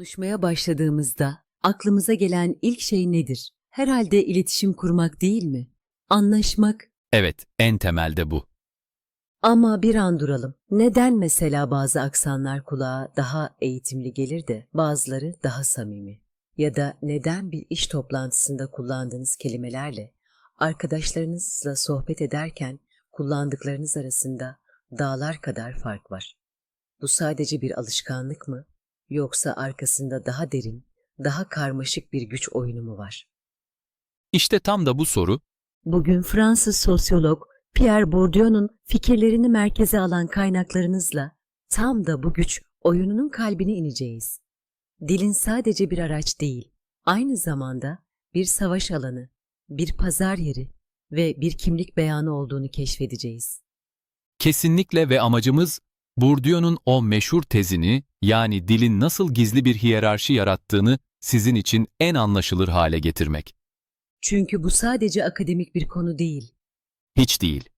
Konuşmaya başladığımızda aklımıza gelen ilk şey nedir? Herhalde iletişim kurmak değil mi? Anlaşmak. Evet, en temelde bu. Ama bir an duralım. Neden mesela bazı aksanlar kulağa daha eğitimli gelir de bazıları daha samimi? Ya da neden bir iş toplantısında kullandığınız kelimelerle arkadaşlarınızla sohbet ederken kullandıklarınız arasında dağlar kadar fark var? Bu sadece bir alışkanlık mı? Yoksa arkasında daha derin, daha karmaşık bir güç oyunu mu var? İşte tam da bu soru, Bugün Fransız sosyolog Pierre Bourdieu'nun fikirlerini merkeze alan kaynaklarınızla tam da bu güç oyununun kalbine ineceğiz. Dilin sadece bir araç değil, aynı zamanda bir savaş alanı, bir pazar yeri ve bir kimlik beyanı olduğunu keşfedeceğiz. kesinlikle ve amacımız Bourdieu'nun o meşhur tezini, yani dilin nasıl gizli bir hiyerarşi yarattığını sizin için en anlaşılır hale getirmek. Çünkü bu sadece akademik bir konu değil. Hiç değil.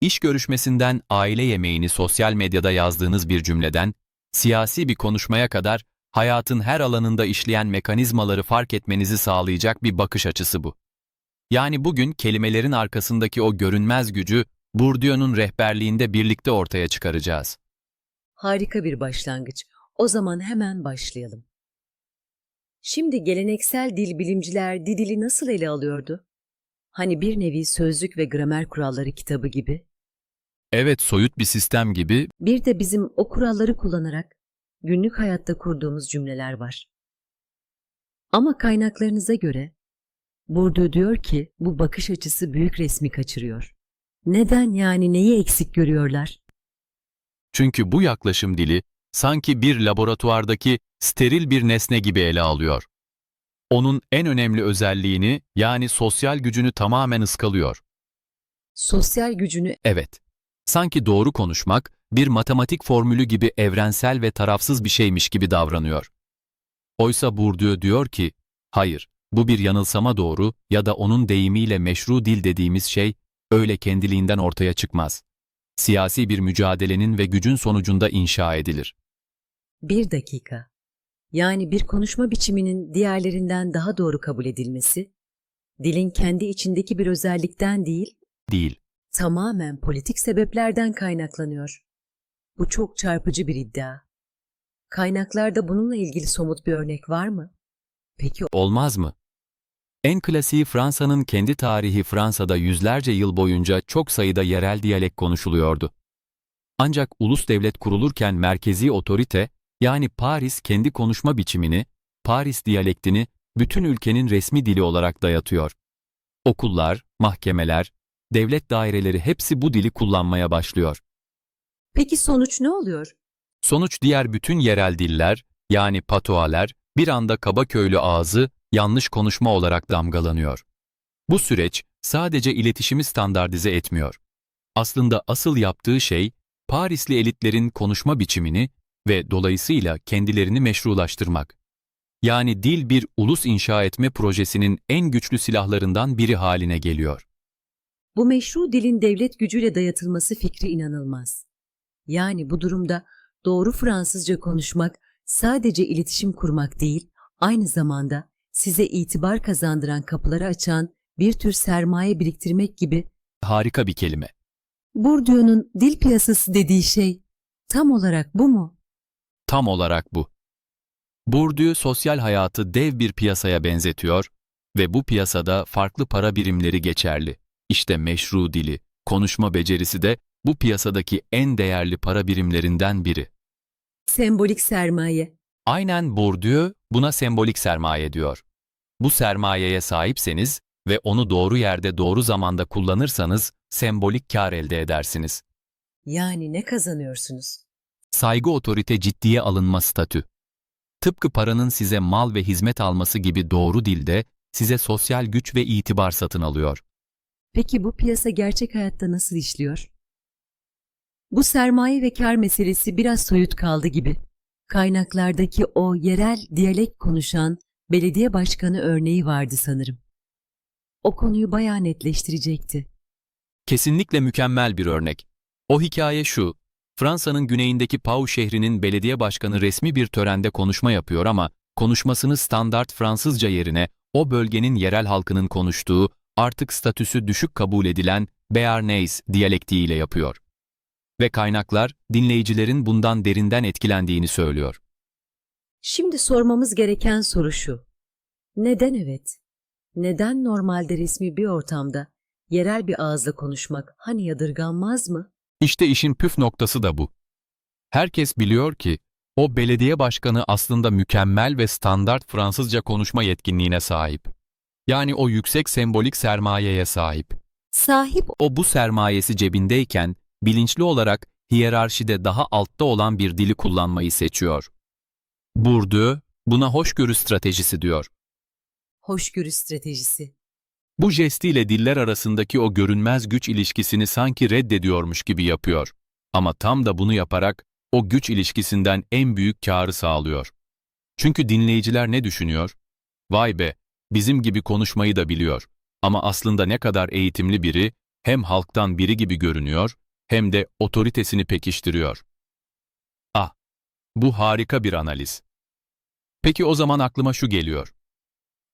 İş görüşmesinden aile yemeğini sosyal medyada yazdığınız bir cümleden, siyasi bir konuşmaya kadar hayatın her alanında işleyen mekanizmaları fark etmenizi sağlayacak bir bakış açısı bu. Yani bugün kelimelerin arkasındaki o görünmez gücü Bourdieu'nun rehberliğinde birlikte ortaya çıkaracağız. Harika bir başlangıç. O zaman hemen başlayalım. Şimdi geleneksel dil bilimciler dili nasıl ele alıyordu? Hani bir nevi sözlük ve gramer kuralları kitabı gibi. Evet, soyut bir sistem gibi Bir de bizim o kuralları kullanarak günlük hayatta kurduğumuz cümleler var. Ama kaynaklarınıza göre Bourdieu diyor ki bu bakış açısı büyük resmi kaçırıyor. Neden yani neyi eksik görüyorlar? Çünkü bu yaklaşım dili sanki bir laboratuvardaki steril bir nesne gibi ele alıyor. Onun en önemli özelliğini yani sosyal gücünü tamamen ıskalıyor. Sosyal gücünü Evet, sanki doğru konuşmak bir matematik formülü gibi evrensel ve tarafsız bir şeymiş gibi davranıyor. Oysa Bourdieu diyor ki, hayır, bu bir yanılsama doğru ya da onun deyimiyle meşru dil dediğimiz şey öyle kendiliğinden ortaya çıkmaz. Siyasi bir mücadelenin ve gücün sonucunda inşa edilir. Bir dakika. Yani bir konuşma biçiminin diğerlerinden daha doğru kabul edilmesi, dilin kendi içindeki bir özellikten değil, Değil. tamamen politik sebeplerden kaynaklanıyor. Bu çok çarpıcı bir iddia. Kaynaklarda bununla ilgili somut bir örnek var mı? Peki Olmaz mı? En klasiği Fransa'nın kendi tarihi Fransa'da yüzlerce yıl boyunca çok sayıda yerel diyalek konuşuluyordu. Ancak ulus devlet kurulurken merkezi otorite, yani Paris kendi konuşma biçimini, Paris diyalektini bütün ülkenin resmi dili olarak dayatıyor. Okullar, mahkemeler, devlet daireleri hepsi bu dili kullanmaya başlıyor. Peki sonuç ne oluyor? Sonuç diğer bütün yerel diller, yani patualer, bir anda kaba köylü ağzı, yanlış konuşma olarak damgalanıyor. Bu süreç sadece iletişimi standartize etmiyor. Aslında asıl yaptığı şey, Parisli elitlerin konuşma biçimini ve dolayısıyla kendilerini meşrulaştırmak. Yani dil bir ulus inşa etme projesinin en güçlü silahlarından biri haline geliyor. Bu meşru dilin devlet gücüyle dayatılması fikri inanılmaz. Yani bu durumda doğru Fransızca konuşmak sadece iletişim kurmak değil, aynı zamanda size itibar kazandıran kapıları açan bir tür sermaye biriktirmek gibi Harika bir kelime. Bourdieu'nun dil piyasası dediği şey tam olarak bu mu? Tam olarak bu. Bourdieu sosyal hayatı dev bir piyasaya benzetiyor ve bu piyasada farklı para birimleri geçerli. İşte meşru dili, konuşma becerisi de bu piyasadaki en değerli para birimlerinden biri. Sembolik sermaye. Aynen Bourdieu buna sembolik sermaye diyor. Bu sermayeye sahipseniz ve onu doğru yerde doğru zamanda kullanırsanız sembolik kar elde edersiniz. Yani ne kazanıyorsunuz? Saygı otorite ciddiye alınma statü. Tıpkı paranın size mal ve hizmet alması gibi doğru dilde size sosyal güç ve itibar satın alıyor. Peki bu piyasa gerçek hayatta nasıl işliyor? Bu sermaye ve kar meselesi biraz soyut kaldı gibi. Kaynaklardaki o yerel diyalek konuşan belediye başkanı örneği vardı sanırım. O konuyu bayağı netleştirecekti. Kesinlikle mükemmel bir örnek. O hikaye şu, Fransa'nın güneyindeki Pau şehrinin belediye başkanı resmi bir törende konuşma yapıyor ama konuşmasını standart Fransızca yerine o bölgenin yerel halkının konuştuğu, artık statüsü düşük kabul edilen Béarnais diyalektiğiyle yapıyor. Ve kaynaklar dinleyicilerin bundan derinden etkilendiğini söylüyor. Şimdi sormamız gereken soru şu. Neden evet? Neden normalde resmi bir ortamda yerel bir ağızla konuşmak hani yadırganmaz mı? İşte işin püf noktası da bu. Herkes biliyor ki o belediye başkanı aslında mükemmel ve standart Fransızca konuşma yetkinliğine sahip. Yani o yüksek sembolik sermayeye sahip. Sahip O bu sermayesi cebindeyken bilinçli olarak hiyerarşide daha altta olan bir dili kullanmayı seçiyor. Bourdieu buna hoşgörü stratejisi diyor. hoşgörü stratejisi. Bu jestiyle diller arasındaki o görünmez güç ilişkisini sanki reddediyormuş gibi yapıyor. Ama tam da bunu yaparak o güç ilişkisinden en büyük kârı sağlıyor. Çünkü dinleyiciler ne düşünüyor? Vay be, bizim gibi konuşmayı da biliyor. Ama aslında ne kadar eğitimli biri, hem halktan biri gibi görünüyor, hem de otoritesini pekiştiriyor. Ah, bu harika bir analiz. Peki o zaman aklıma şu geliyor.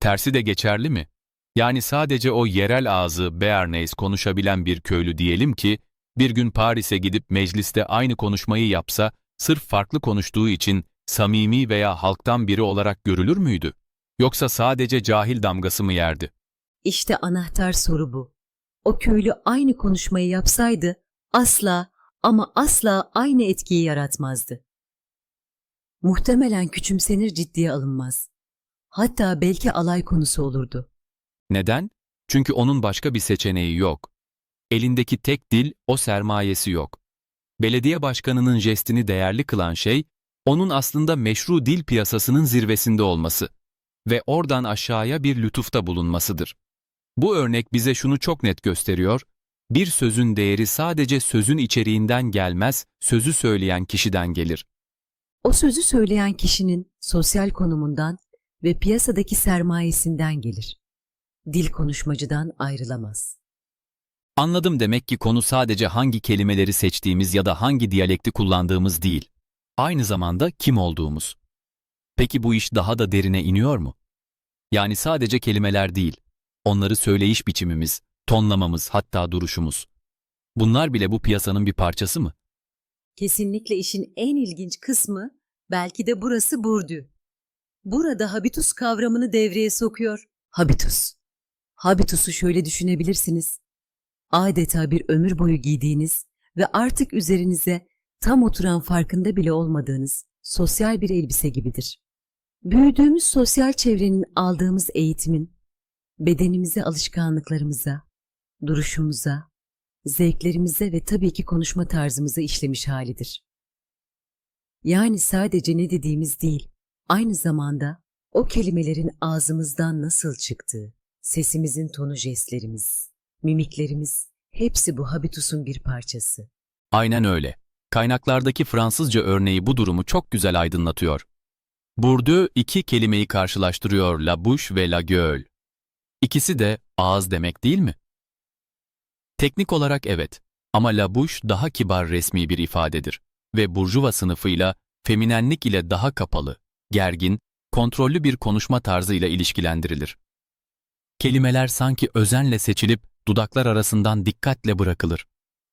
Tersi de geçerli mi? Yani sadece o yerel ağzı Bearnais konuşabilen bir köylü diyelim ki, bir gün Paris'e gidip mecliste aynı konuşmayı yapsa, sırf farklı konuştuğu için samimi veya halktan biri olarak görülür müydü? Yoksa sadece cahil damgası mı yerdi? İşte anahtar soru bu. O köylü aynı konuşmayı yapsaydı asla ama asla aynı etkiyi yaratmazdı. Muhtemelen küçümsenir ciddiye alınmaz. Hatta belki alay konusu olurdu. Neden? Çünkü onun başka bir seçeneği yok. Elindeki tek dil o sermayesi yok. Belediye başkanının jestini değerli kılan şey, onun aslında meşru dil piyasasının zirvesinde olması ve oradan aşağıya bir lütufta bulunmasıdır. Bu örnek bize şunu çok net gösteriyor, bir sözün değeri sadece sözün içeriğinden gelmez, sözü söyleyen kişiden gelir. O sözü söyleyen kişinin sosyal konumundan ve piyasadaki sermayesinden gelir. Dil konuşmacıdan ayrılamaz. Anladım demek ki konu sadece hangi kelimeleri seçtiğimiz ya da hangi diyalekti kullandığımız değil. Aynı zamanda kim olduğumuz. Peki bu iş daha da derine iniyor mu? Yani sadece kelimeler değil, onları söyleyiş biçimimiz, tonlamamız, hatta duruşumuz. Bunlar bile bu piyasanın bir parçası mı? Kesinlikle işin en ilginç kısmı belki de burası Burdü. Burada habitus kavramını devreye sokuyor. Habitus. Habitusu şöyle düşünebilirsiniz. Adeta bir ömür boyu giydiğiniz ve artık üzerinize tam oturan farkında bile olmadığınız sosyal bir elbise gibidir. Büyüdüğümüz sosyal çevrenin aldığımız eğitimin bedenimize, alışkanlıklarımıza, duruşumuza, zevklerimize ve tabii ki konuşma tarzımıza işlemiş halidir. Yani sadece ne dediğimiz değil, aynı zamanda o kelimelerin ağzımızdan nasıl çıktığı, sesimizin tonu jestlerimiz, mimiklerimiz, hepsi bu habitusun bir parçası. Aynen öyle. Kaynaklardaki Fransızca örneği bu durumu çok güzel aydınlatıyor. Bourdieu iki kelimeyi karşılaştırıyor la bouche ve la gueule. İkisi de ağız demek değil mi? Teknik olarak evet ama la bouche daha kibar resmi bir ifadedir ve burjuva sınıfıyla, feminenlik ile daha kapalı, gergin, kontrollü bir konuşma tarzıyla ilişkilendirilir. Kelimeler sanki özenle seçilip dudaklar arasından dikkatle bırakılır.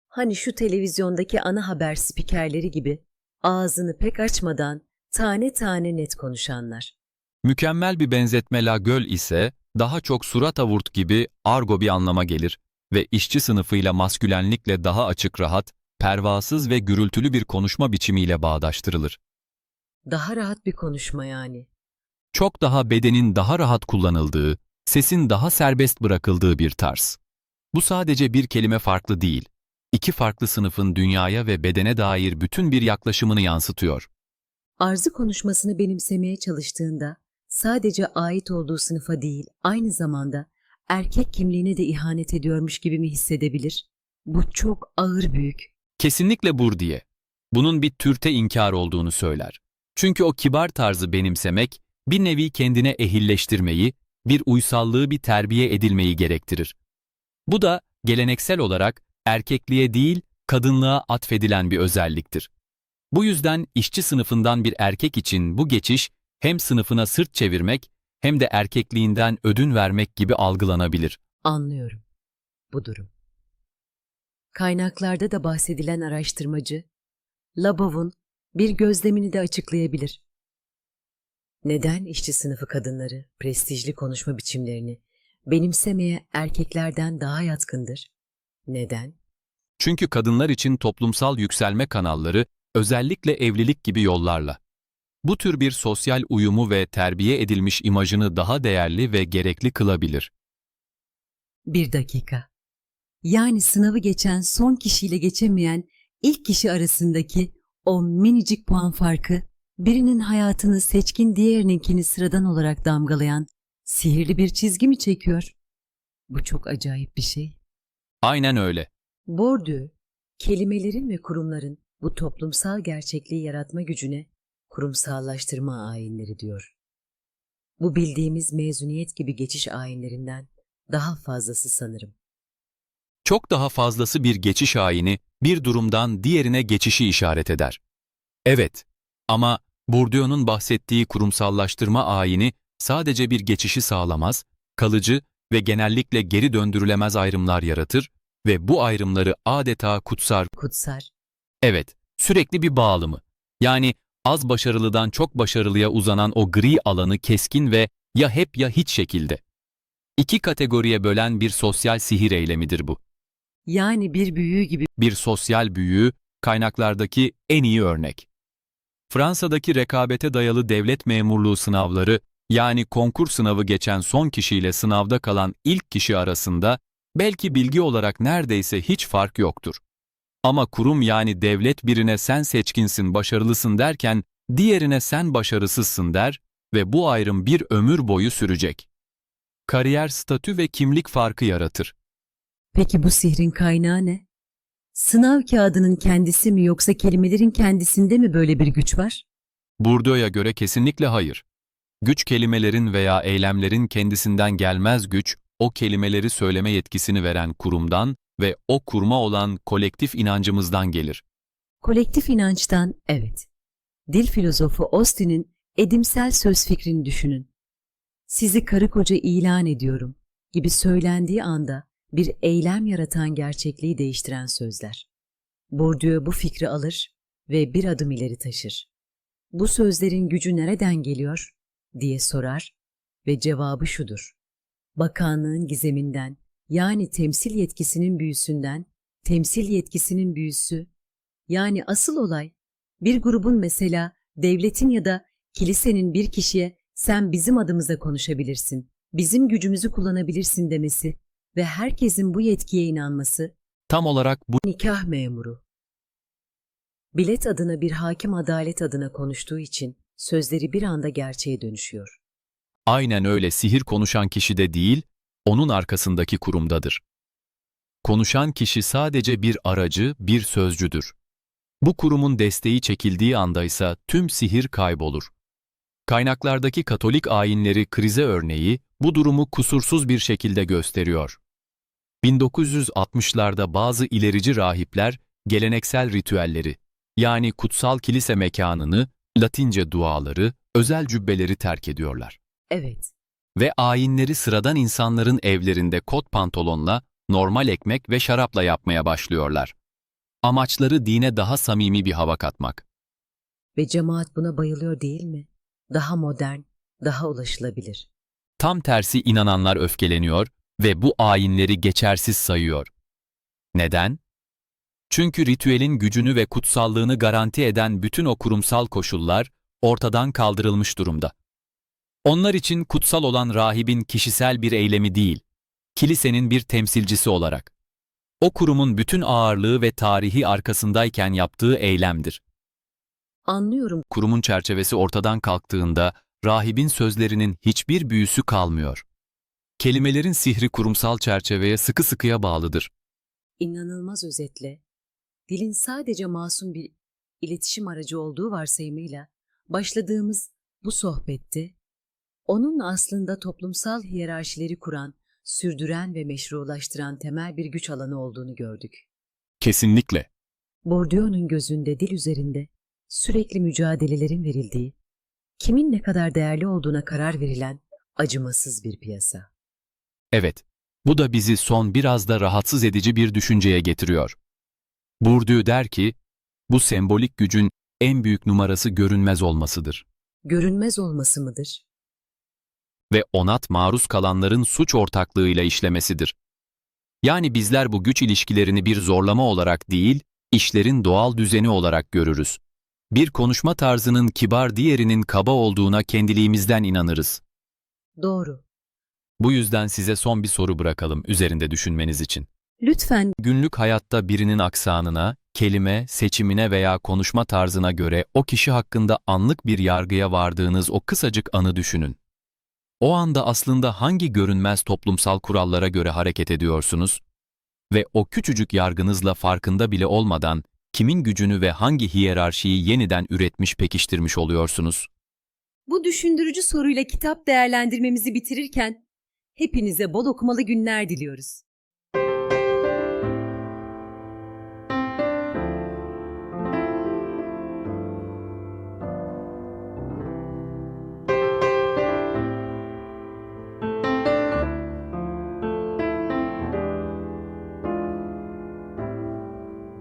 Hani şu televizyondaki ana haber spikerleri gibi ağzını pek açmadan tane tane net konuşanlar. Mükemmel bir benzetme la göl ise daha çok surat avurt gibi argo bir anlama gelir ve işçi sınıfıyla maskülenlikle daha açık rahat, pervasız ve gürültülü bir konuşma biçimiyle bağdaştırılır. Daha rahat bir konuşma yani. Çok daha bedenin daha rahat kullanıldığı, sesin daha serbest bırakıldığı bir tarz. Bu sadece bir kelime farklı değil, iki farklı sınıfın dünyaya ve bedene dair bütün bir yaklaşımını yansıtıyor. Arzı konuşmasını benimsemeye çalıştığında sadece ait olduğu sınıfa değil, aynı zamanda erkek kimliğine de ihanet ediyormuş gibi mi hissedebilir? Bu çok ağır büyük. Kesinlikle Bourdieu. Bunun bir türte inkar olduğunu söyler. Çünkü o kibar tarzı benimsemek, bir nevi kendine ehilleştirmeyi, bir uysallığı bir terbiye edilmeyi gerektirir. Bu da geleneksel olarak erkekliğe değil, kadınlığa atfedilen bir özelliktir. Bu yüzden işçi sınıfından bir erkek için bu geçiş hem sınıfına sırt çevirmek hem de erkekliğinden ödün vermek gibi algılanabilir. Anlıyorum bu durum. Kaynaklarda da bahsedilen araştırmacı, Labov'un bir gözlemini de açıklayabilir. Neden işçi sınıfı kadınları prestijli konuşma biçimlerini benimsemeye erkeklerden daha yatkındır? Neden? Çünkü kadınlar için toplumsal yükselme kanalları özellikle evlilik gibi yollarla. Bu tür bir sosyal uyumu ve terbiye edilmiş imajını daha değerli ve gerekli kılabilir. Bir dakika. Yani sınavı geçen son kişiyle geçemeyen ilk kişi arasındaki o minicik puan farkı, birinin hayatını seçkin diğerininkini sıradan olarak damgalayan sihirli bir çizgi mi çekiyor? Bu çok acayip bir şey. Aynen öyle. Bourdieu, kelimelerin ve kurumların bu toplumsal gerçekliği yaratma gücüne kurumsallaştırma ayinleri diyor. Bu bildiğimiz mezuniyet gibi geçiş ayinlerinden daha fazlası sanırım. Çok daha fazlası bir geçiş ayini bir durumdan diğerine geçişi işaret eder. Evet, ama Bourdieu'nun bahsettiği kurumsallaştırma ayini sadece bir geçişi sağlamaz, kalıcı ve genellikle geri döndürülemez ayrımlar yaratır ve bu ayrımları adeta kutsar. Kutsar, Evet, sürekli bir bağlımı. Yani az başarılıdan çok başarılıya uzanan o gri alanı keskin ve ya hep ya hiç şekilde. İki kategoriye bölen bir sosyal sihir eylemidir bu. Yani bir büyü gibi bir sosyal büyüğü kaynaklardaki en iyi örnek. Fransa'daki rekabete dayalı devlet memurluğu sınavları yani konkur sınavı geçen son kişiyle sınavda kalan ilk kişi arasında belki bilgi olarak neredeyse hiç fark yoktur. Ama kurum yani devlet birine sen seçkinsin, başarılısın derken diğerine sen başarısızsın der ve bu ayrım bir ömür boyu sürecek. Kariyer statü ve kimlik farkı yaratır. Peki bu sihrin kaynağı ne? Sınav kağıdının kendisi mi yoksa kelimelerin kendisinde mi böyle bir güç var? Bourdieu'ya göre kesinlikle hayır. Güç kelimelerin veya eylemlerin kendisinden gelmez güç, o kelimeleri söyleme yetkisini veren kurumdan ve o kurma olan kolektif inancımızdan gelir. Kolektif inançtan evet. Dil filozofu Austin'in edimsel söz fikrini düşünün. Sizi karı koca ilan ediyorum gibi söylendiği anda bir eylem yaratan gerçekliği değiştiren sözler. Bourdieu bu fikri alır ve bir adım ileri taşır. Bu sözlerin gücü nereden geliyor diye sorar ve cevabı şudur. Bakanlığın gizeminden yani temsil yetkisinin büyüsünden, temsil yetkisinin büyüsü yani asıl olay bir grubun mesela devletin ya da kilisenin bir kişiye sen bizim adımıza konuşabilirsin, bizim gücümüzü kullanabilirsin demesi ve herkesin bu yetkiye inanması Tam olarak bu nikah memuru. Bilet adına bir hakim adalet adına konuştuğu için sözleri bir anda gerçeğe dönüşüyor. aynen öyle sihir konuşan kişi de değil, onun arkasındaki kurumdadır. Konuşan kişi sadece bir aracı, bir sözcüdür. Bu kurumun desteği çekildiği anda ise tüm sihir kaybolur. Kaynaklardaki Katolik ayinleri krize örneği bu durumu kusursuz bir şekilde gösteriyor. 1960'larda bazı ilerici rahipler geleneksel ritüelleri, yani kutsal kilise mekanını, Latince duaları, özel cübbeleri terk ediyorlar Evet, ve ayinleri sıradan insanların evlerinde kot pantolonla, normal ekmek ve şarapla yapmaya başlıyorlar. Amaçları dine daha samimi bir hava katmak. ve cemaat buna bayılıyor değil mi? Daha modern, daha ulaşılabilir. Tam tersi inananlar öfkeleniyor ve bu ayinleri geçersiz sayıyor. Neden? Çünkü ritüelin gücünü ve kutsallığını garanti eden bütün o kurumsal koşullar ortadan kaldırılmış durumda. Onlar için kutsal olan rahibin kişisel bir eylemi değil, kilisenin bir temsilcisi olarak. O kurumun bütün ağırlığı ve tarihi arkasındayken yaptığı eylemdir. Anlıyorum Kurumun çerçevesi ortadan kalktığında rahibin sözlerinin hiçbir büyüsü kalmıyor. Kelimelerin sihri kurumsal çerçeveye sıkı sıkıya bağlıdır. inanılmaz özetle, dilin sadece masum bir iletişim aracı olduğu varsayımıyla başladığımız bu sohbette, onun aslında toplumsal hiyerarşileri kuran, sürdüren ve meşrulaştıran temel bir güç alanı olduğunu gördük. Kesinlikle. Bourdieu'nun gözünde dil üzerinde sürekli mücadelelerin verildiği, kimin ne kadar değerli olduğuna karar verilen acımasız bir piyasa. Evet, bu da bizi son biraz da rahatsız edici bir düşünceye getiriyor. Bourdieu der ki, bu sembolik gücün en büyük numarası görünmez olmasıdır Görünmez olması mıdır? ve onat maruz kalanların suç ortaklığıyla işlemesidir. Yani bizler bu güç ilişkilerini bir zorlama olarak değil, işlerin doğal düzeni olarak görürüz. Bir konuşma tarzının kibar diğerinin kaba olduğuna kendiliğimizden inanırız. Doğru. Bu yüzden size son bir soru bırakalım üzerinde düşünmeniz için. Lütfen Günlük hayatta birinin aksanına, kelime, seçimine veya konuşma tarzına göre o kişi hakkında anlık bir yargıya vardığınız o kısacık anı düşünün. O anda aslında hangi görünmez toplumsal kurallara göre hareket ediyorsunuz? Ve o küçücük yargınızla farkında bile olmadan kimin gücünü ve hangi hiyerarşiyi yeniden üretmiş pekiştirmiş oluyorsunuz? bu düşündürücü soruyla kitap değerlendirmemizi bitirirken hepinize bol okumalı günler diliyoruz.